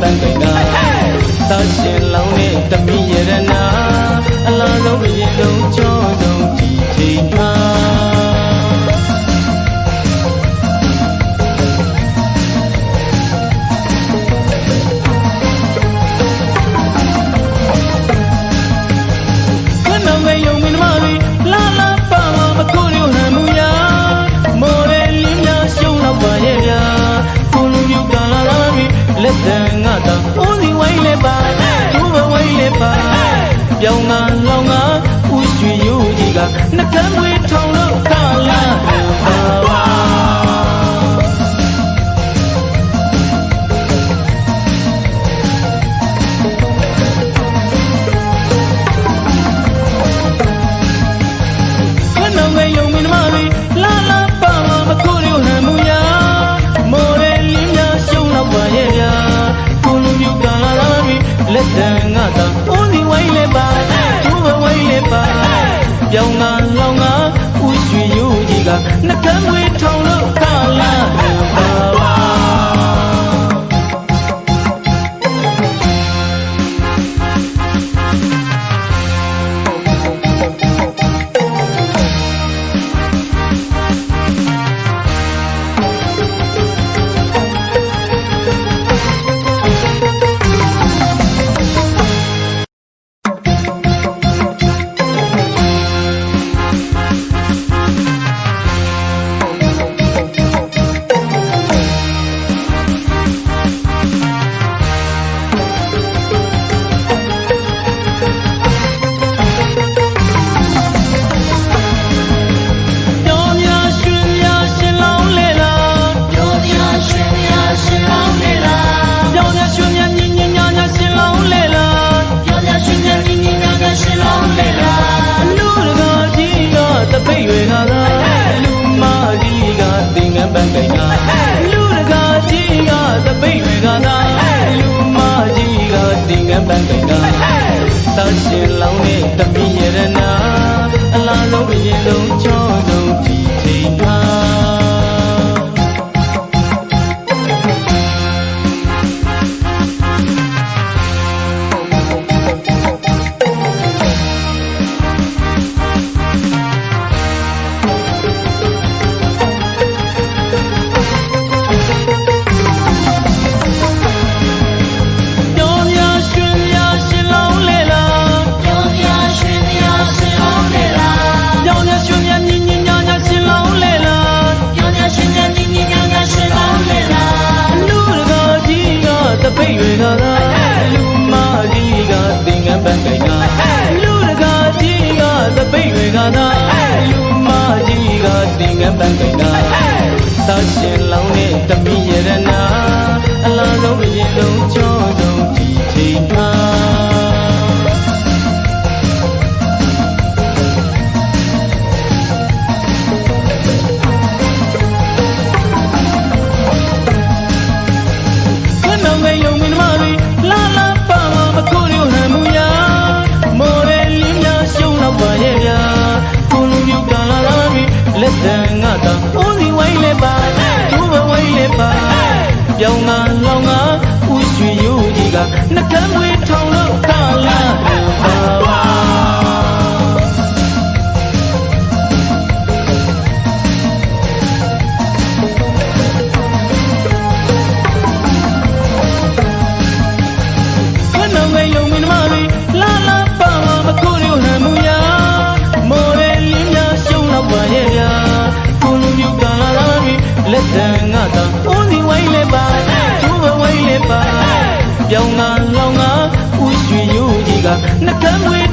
伴对那一天的 တန်ငါသာဟိုးနေဝိုင်းလဲပါသူဘဝိုင်းလဲပါပြောင်းငါလောင်ငါဥရွှေရိုးကြီးကနှကမ်းဝ မိတ်တွေကသာလူမကြီးကတင်ငန်းပန်းကိန်းသာသရှင်လောင်းနဲ့ Now can we talk? ပြောင်းကလောင်ကဥရွှေရိုးကြီးကနှကမ်းဝေး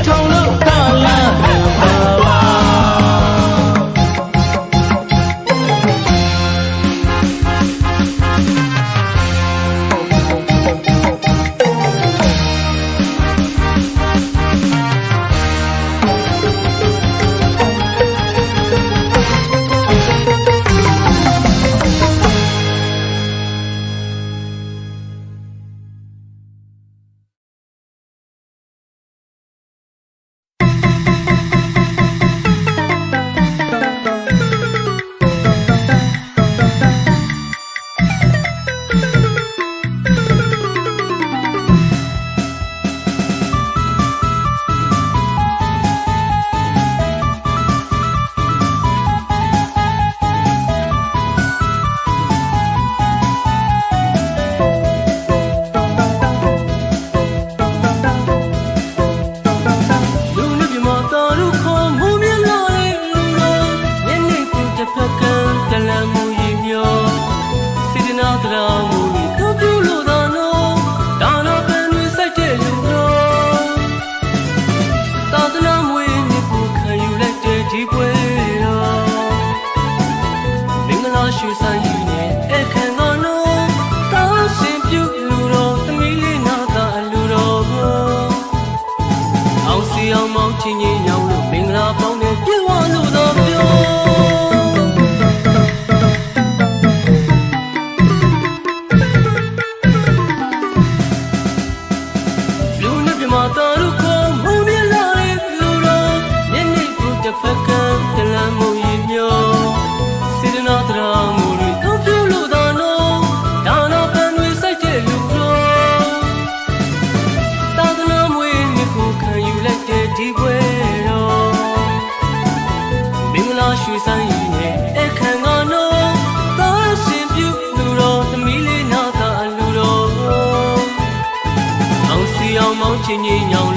ရှင်ကြီးညောင်